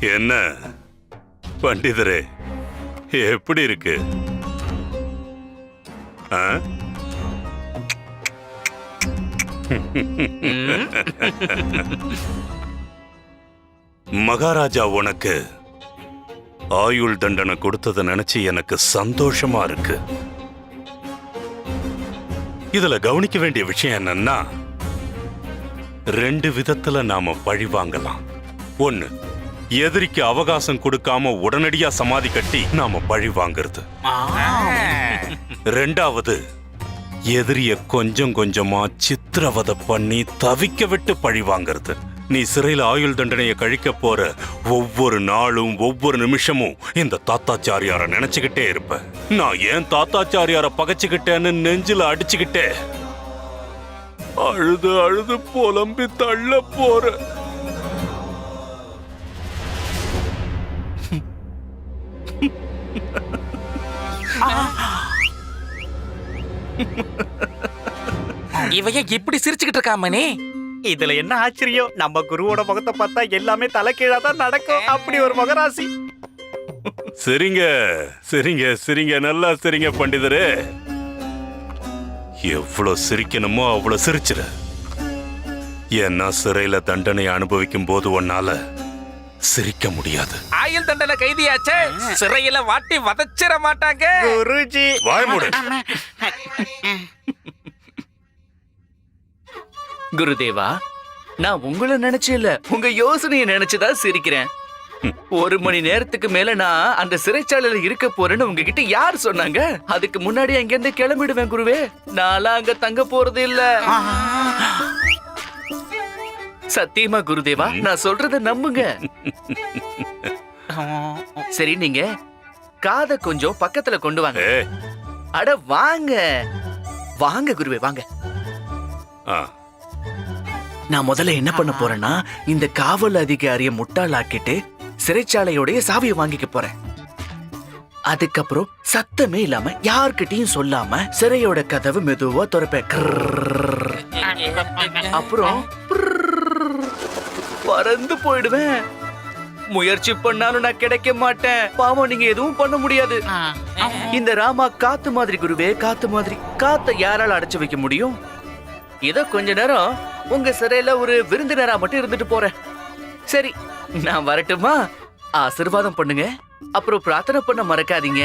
என்ன? பண்டிதரே எப்படி இருக்கு? ஆ? மகாராஜா உனக்கு ஆயுள் தண்டனை கொடுத்ததை நினைச்சு எனக்கு சந்தோஷமா இருக்கு. இதுல கவனிக்க வேண்டிய விஷயம் என்னன்னா ரெண்டு விதத்துல நாம பழி வாங்கலாம். ஒன்னு எதிரிக்கு அவகாசம் கொடுக்காம உடனடியா சமாதி கட்டி நாம பழி வாங்குறது. ரெண்டாவது எதிரிய கொஞ்சம் கொஞ்சமா சித்திரவதை பண்ணி தவிக்க விட்டு பழி வாங்குறது. நீ சிறையில் ஆயுள் தண்டனையை கழிக்க போற ஒவ்வொரு நாளும் ஒவ்வொரு நிமிஷமும் இந்த தாத்தாச்சாரியார நினைச்சுக்கிட்டே இருப்ப. நான் ஏன் தாத்தாச்சாரியார பகைச்சுக்கிட்டேன்னு நெஞ்சில அடிச்சுக்கிட்டே? அழுது அழுது புலம்பி தள்ள போற. இவைய இப்படி சிரிச்சுக்கிட்டு இருக்காமனே இதுல என்ன ஆச்சரியம் நம்ம குருவோட முகத்தை பார்த்தா எல்லாமே தலைகீழா தான் நடக்கும். அப்படி ஒரு முகராசி. சரிங்க சரிங்க சரிங்க நல்லா சரிங்க பண்டிதரே. எவ்வளவு சிரிக்கணுமோ அவ்வளவு சிரிச்சிரு. ஏன்னா சிறையில தண்டனை அனுபவிக்கும் போது உன்னால சிரிக்க முடியாது. ஆயுள் தண்டனை கைதியாச்சே? சிறையில வாட்டி வதச்சிட மாட்டாங்க. குருஜி. வாய் மூடு. குருதேவா நான் உங்களை நினைச்சு இல்ல உங்க யோசனையை நினைச்சுதான் சிரிக்கிறேன். ஒரு மணி நேரத்துக்கு மேல நான் அந்த சிறைச்சாலையில இருக்க போறேன்னு உங்ககிட்ட யார் சொன்னாங்க? அதுக்கு முன்னாடி அங்க இருந்து கிளம்பிடுவேன் குருவே. நான்லாம் அங்க தங்க போறது இல்ல. சத்தியமா குருதேவா? நான் சொல்றத நம்புங்க. சரி நீங்க காதை கொஞ்சம் பக்கத்துல கொண்டு வாங்க. அட வாங்க. வாங்க குருவே வாங்க. நான் முதல்ல என்ன பண்ண போறேன்னா இந்த காவல் அதிகாரிய முட்டாளாக்கிட்டு சிறைச்சாலையோடைய சாவியை வாங்கிக்க போறேன். அதுக்கப்புறம் சத்தமே இல்லாம யார்கிட்டயும் சொல்லாம சிறையோட கதவு மெதுவா திறப்பேன். அப்புறம். பறந்து போயிடுவேன். முயற்சி பண்ணாலும் நான் கிடைக்க மாட்டேன். பாவம் நீங்க எதுவும் பண்ண முடியாது. இந்த ராமா காத்து மாதிரி குருவே காத்து மாதிரி காத்த யாரால அடைச்சு வைக்க முடியும்? இதோ கொஞ்ச நேரம் உங்க சிறையில ஒரு விருந்தினரா மட்டும் இருந்துட்டு போறேன். சரி நான் வரட்டுமா? ஆசீர்வாதம் பண்ணுங்க. அப்புறம் பிரார்த்தனை பண்ண மறக்காதீங்க.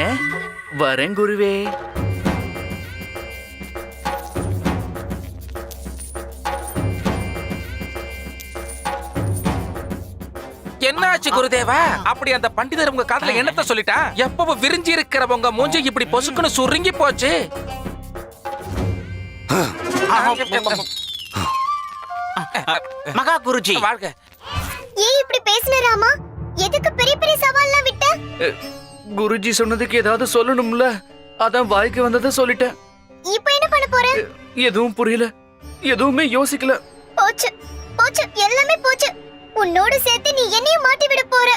வரேன் குருவே. என்னாச்சு குருதேவா? அப்படி அந்த பண்டிதர் உங்க காதுல என்னத்த சொல்லிட்டா? எப்பவும் விரிஞ்சி இருக்கிறவங்க மூஞ்சி இப்படி பொசுக்குன்னு சுருங்கி போச்சு. மகா குருஜி. வாழ்க. ஏன் இப்படி பேசுன ராமா? எதுக்கு பெரிய பெரிய சவால்லாம் விட்ட? குருஜி சொன்னதுக்கு ஏதாவது சொல்லணும்ல? அதான் வாய்க்கு வந்ததை சொல்லிட்டேன். இப்போ என்ன பண்ண போற? எதுவும் புரியல. எதுவுமே யோசிக்கல. போச்சு. போச்சு. எல்லாமே போச்சு. உன்னோட சேர்த்து நீ என்னையும் மாட்டி விட போற.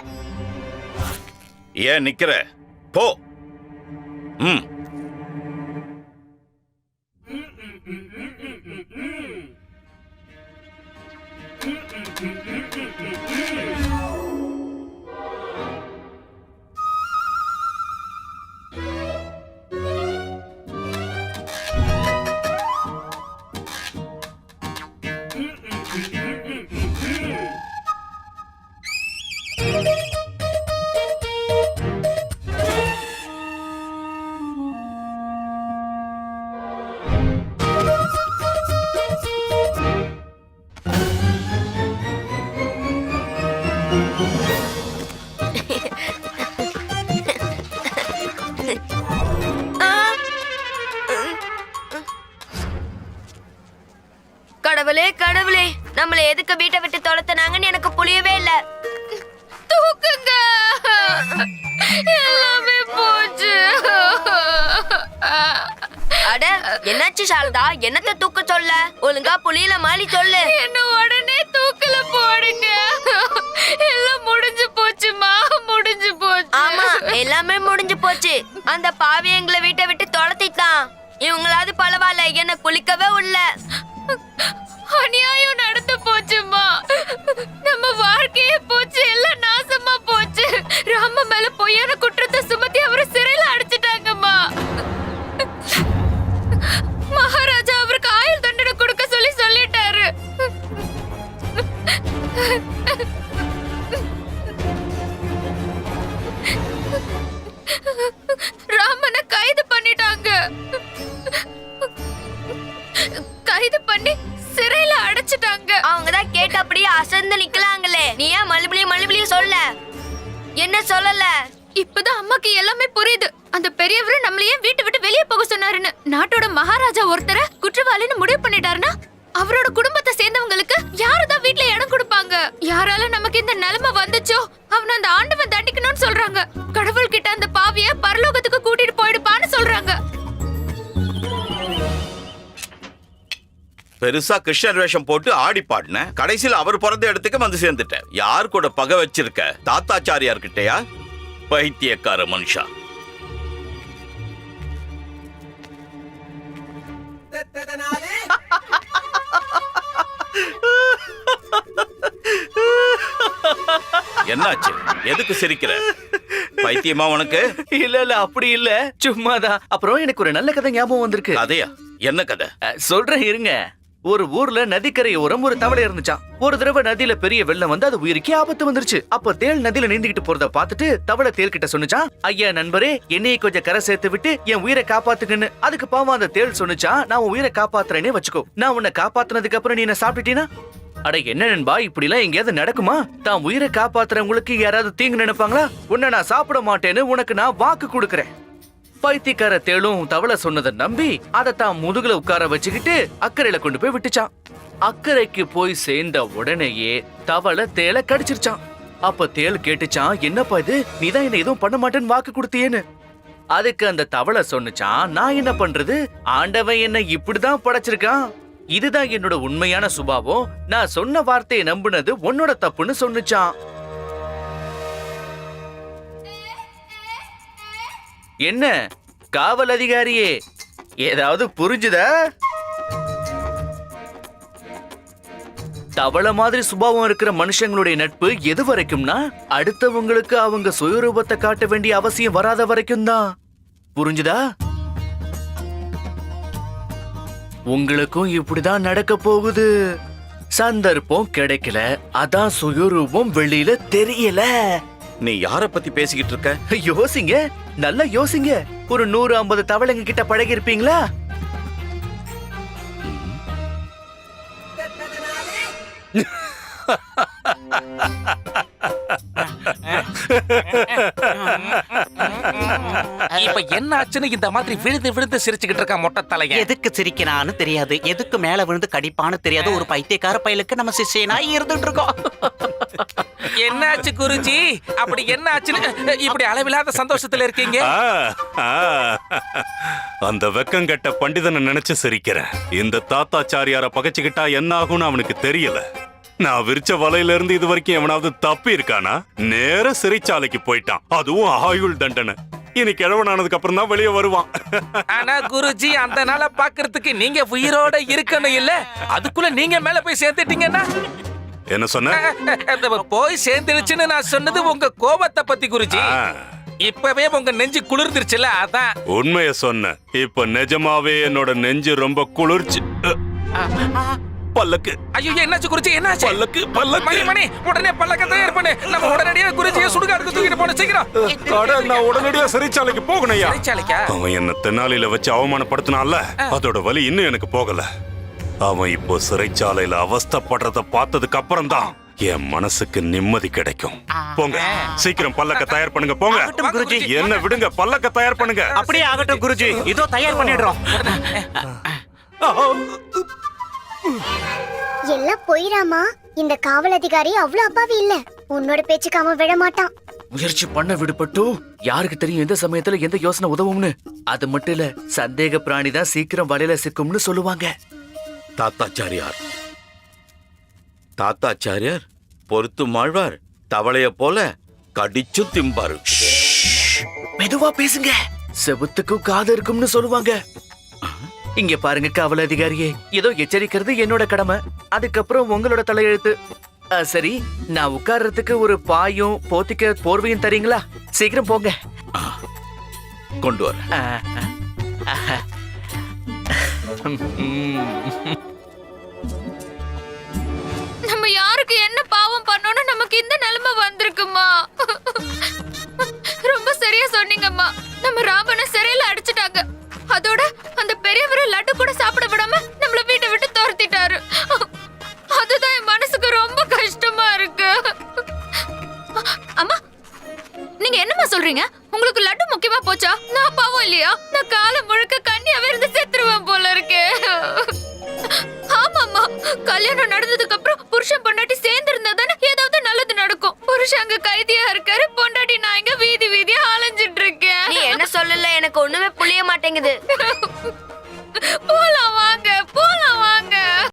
ஏன் நிக்கிற? போ. ம். கடவுளே கடவுளே. நம்மள எதுக்கு வீட்டை விட்டு துரத்துனாங்கன்னு எனக்கு புரியவே இல்ல. தூக்குங்க எல்லாமே போச்சு. அட என்னாச்சு சாரதா? என்னத்த தூக்க சொல்ல? ஒழுங்கா புளியில மாலி சொல்லு. என்ன உடனே தூக்கல போடுங்க. எல்லாம் முடிஞ்சு போச்சுமா முடிஞ்சு போச்சு. ஆமா எல்லாமே முடிஞ்சு போச்சு. அந்த பாவி எங்களை வீட்டை விட்டு துரத்திட்டான். இவங்களாவது பரவாயில்ல என்ன குளிக்கவே உள்ள. அநியாயம் நடந்து போச்சுமா வாழ்க்கையே போச்சு எல்லாம் நாசமா போச்சு. ராம மேல பொய்யான குற்றத்தை சுமத்தி அவரை சிறையில அடைச்சிட்டாங்கம்மா. மகாராஜா அவருக்கு ஆயுள் தண்டனை கொடுக்க சொல்லி சொல்லிட்டாரு. ராமனை கைது பண்ணிட்டாங்க. கைது பண்ணி சிறையில அடைச்சிட்டாங்க. அவங்க தான் கேட்டு அப்படியே அசந்து நிக்கலாங்களே. நீ ஏன் மறுபடியும் மறுபடியும் சொல்ல? என்ன சொல்லல? இப்பதான் அம்மாக்கு எல்லாமே புரியுது. அந்த பெரியவர் நம்மளையே வீட்டை விட்டு வெளியே போக சொன்னாருன்னு. நாட்டோட மகாராஜா ஒருத்தரை குற்றவாளின்னு முடிவு பண்ணிட்டாருன்னா அவரோட குடும்பத்தை சேர்ந்தவங்களுக்கு யாருதான் வீட்ல இடம் கொடுப்பாங்க? யாரால நமக்கு இந்த நிலைமை வந்துச்சோ? அவன அந்த ஆண்டவன் பெருசா கிருஷ்ணர் வேஷம் போட்டு ஆடி பாடின. கடைசியில் அவர் பிறந்த இடத்துக்கு வந்து சேர்ந்துட்டேன் யார் கூட பகை வச்சிருக்க? தாத்தாச்சாரியார் கிட்டயா பைத்தியக்கார மனுஷா. என்னாச்சு? எதுக்கு சிரிக்கிற? பைத்தியமா உனக்கு? இல்ல இல்ல அப்படி இல்ல. சும்மாதான். அப்புறம் எனக்கு ஒரு நல்ல கதை ஞாபகம் வந்திருக்கு. கதையா? என்ன கதை? சொல்றேன் இருங்க. ஒரு ஊர்ல நதிக்கரை ஓரம் ஒரு தவளை இருந்துச்சான் ஒரு தடவை நதியில பெரிய வெள்ளம் வந்து அது உயிருக்கே ஆபத்து வந்துருச்சு. அப்ப தேள் நதியில நீந்திக்கிட்டு போறத பார்த்துட்டு தவளை தேள் கிட்ட சொன்னுச்சான் ஐயா நண்பரே என்னைய கொஞ்சம் கரை சேர்த்து விட்டு என் உயிரை காப்பாத்துக்குன்னு அதுக்கு பாவம் அந்த தேள் சொன்னுச்சான் நான் உன் உயிரை காப்பாத்துறேனே வச்சுக்கோ. நான் உன்னை காப்பாத்துனதுக்கு அப்புறம் நீ என்ன சாப்பிட்டுட்டீனா? அட என்ன நண்பா இப்படி எல்லாம் எங்கேயாவது நடக்குமா? தான் உயிரை காப்பாத்துறவங்களுக்கு யாராவது தீங்கு நினைப்பாங்களா? உன்னை நான் சாப்பிட மாட்டேன்னு உனக்கு நான் வாக்கு கொடுக்குறேன். பைத்தியக்கார தேளும் தவளை சொன்னதை நம்பி அதை தான் முதுகுல உட்கார வச்சுக்கிட்டு அக்கறையில கொண்டு போய் விட்டுச்சான். அக்கறைக்கு போய் சேர்ந்த உடனேயே தவளை தேளை கடிச்சிருச்சான். அப்ப தேள் கேட்டுச்சான் என்னப்பா இது? நீதான் என்ன எதுவும் பண்ண மாட்டேன்னு வாக்கு கொடுத்தியேன்னு. அதுக்கு அந்த தவளை சொன்னுச்சான் நான் என்ன பண்றது? ஆண்டவன் என்ன இப்படிதான் படைச்சிருக்கான். இதுதான் என்னோட உண்மையான சுபாவம். நான் சொன்ன வார்த்தையை நம்புனது உன்னோட தப்புன்னு சொன்னுச்சான். என்ன? காவல் அதிகாரியே. ஏதாவது புரிஞ்சுதா? தவளை மாதிரி சுபாவம் இருக்கிற மனுஷங்களுடைய நட்பு எது வரைக்கும்னா அடுத்தவங்களுக்கு அவங்க சுயரூபத்தை காட்ட வேண்டிய அவசியம் வராத வரைக்கும் தான். புரிஞ்சுதா? உங்களுக்கும் இப்படிதான் நடக்க போகுது. சந்தர்ப்பம் கிடைக்கல அதான் சுயரூபம் வெளியில தெரியல. நீ யார பத்தி பேசிக்கிட்டு இருக்க? யோசிங்க. நல்லா யோசிங்க. ஒரு நூறு ஐம்பது தவளைங்க கிட்ட பழகி இருப்பீங்களா இப்ப என்ன ஆச்சுன்னு இந்த மாதிரி விழுந்து விழுந்து சிரிச்சுக்கிட்டு இருக்கா மொட்டை தலைய எதுக்கு சிரிக்கிறான்னு தெரியாது. எதுக்கு மேல விழுந்து கடிப்பான்னு தெரியாது. ஒரு பைத்தியக்கார பயலுக்கு நம்ம சிஷ்யனா இருந்துட்டு இருக்கோம். என்னாச்சு குருஜி? அப்படி என்ன ஆச்சுன்னு இப்படி அளவில்லாத சந்தோஷத்துல இருக்கீங்க. அந்த வெக்கங்கெட்ட பண்டிதனை நினைச்சு சிரிக்கிறேன். இந்த தாத்தாச்சாரியார பகைச்சுக்கிட்டா என்ன ஆகும்னு அவனுக்கு தெரியல. நான் விரிச்ச வலையில இருந்து இது வரைக்கும் எவனாவது தப்பி இருக்கானா நேர சிறைச்சாலைக்கு போயிட்டான். அதுவும் ஆயுள் தண்டனை. இனி கிழவனானதுக்கு அப்புறம் தான் வெளியே வருவான். ஆனா குருஜி அந்த நாளை பாக்குறதுக்கு நீங்க உயிரோட இருக்கணும் இல்ல? அதுக்குள்ள நீங்க மேல போய் சேர்ந்துட்டீங்கன்னா? என்ன சொன்ன? போய் சேர்ந்துருச்சுன்னு நான் சொன்னது உங்க கோபத்தை பத்தி குருஜி. இப்பவே உங்க நெஞ்சு குளிர்ந்துருச்சுல அதான். உண்மைய சொன்ன. இப்ப நிஜமாவே என்னோட நெஞ்சு ரொம்ப குளிர்ச்சி. பல்லக்கு. ஐயோ என்னாச்சு குருஜி என்னாச்சு? பல்லக்கு பல்லக்கு. மணி மணி உடனே பல்லக்க தயார் பண்ணு. நம்ம உடனடியா குருஜியை சுடுகாடுக்கு தூக்கிட்டு போன சீக்கிரம். அட, நான் உடனடியா சிறைச்சாலைக்கு போகணையா சிறைச்சாலைக்கா? அவன் என்ன தென்னாலியில வச்சு அவமானப்படுத்தினான்ல. அதோட வலி இன்னும் எனக்கு போகல. அவன் இப்போ சிறைச்சாலையில அவஸ்தைப்படுறத பார்த்ததுக்கு அப்புறம் தான் என் மனசுக்கு நிம்மதி கிடைக்கும். போங்க. சீக்கிரம் பல்லக்க தயார் பண்ணுங்க. போங்க. ஆகட்டும், குருஜி. என்ன விடுங்க. பல்லக்க தயார் பண்ணுங்க. அப்படியே ஆகட்டும் குருஜி. இதோ தயார் பண்ணிடுறோம். எல்லாம் பொய்ராமா? இந்த காவல் அதிகாரி அவ்வளவு அப்பாவி இல்ல. உன்னோட பேச்சுக்கு அவன் விட மாட்டான் முயற்சி பண்ண விடுபட்டு யாருக்கு தெரியும் எந்த சமயத்துல எந்த யோசனை உதவும்னு? அது மட்டும் இல்ல சந்தேக பிராணி தான் சீக்கிரம் வலையில சிக்கும்னு சொல்லுவாங்க. தாத்தாச்சாரியார். தாத்தாச்சாரியார் பொறுத்து மாழ்வார் தவளைய போல கடிச்சு திம்பாரு. மெதுவா பேசுங்க. செவுத்துக்கும் காது இருக்கும்னு சொல்லுவாங்க. இங்க பாருங்க காவல் அதிகாரியே. ஏதோ எச்சரிக்கிறது என்னோட கடமை. அதுக்கப்புறம் உங்களோட தலையெழுத்து. சரி நான் உட்கார்றதுக்கு ஒரு பாயும் போத்திக்க போர்வையும் தரீங்களா? சீக்கிரம் போங்க. கொண்டு வர. நம்ம யாருக்கு என்ன பாவம் பண்ணோம்னு நமக்கு இந்த நிலைமை வந்திருக்குமா? ரொம்ப சரியா சொன்னீங்கம்மா. நம்ம ராவண சிறையில அடிச்சிட்டாங்க. அதோட அந்த பெரியவரை லட்டு கூட சாப்பிட விடாம நம்மள வீட்டை விட்டு துரத்திட்டாரு. அதுதான் என் மனசுக்கு ரொம்ப கஷ்டமா இருக்கு. அம்மா நீங்க என்னம்மா சொல்றீங்க? உங்களுக்கு லட்டு முக்கியமா போச்சா? நான் பாவம் இல்லையா? நான்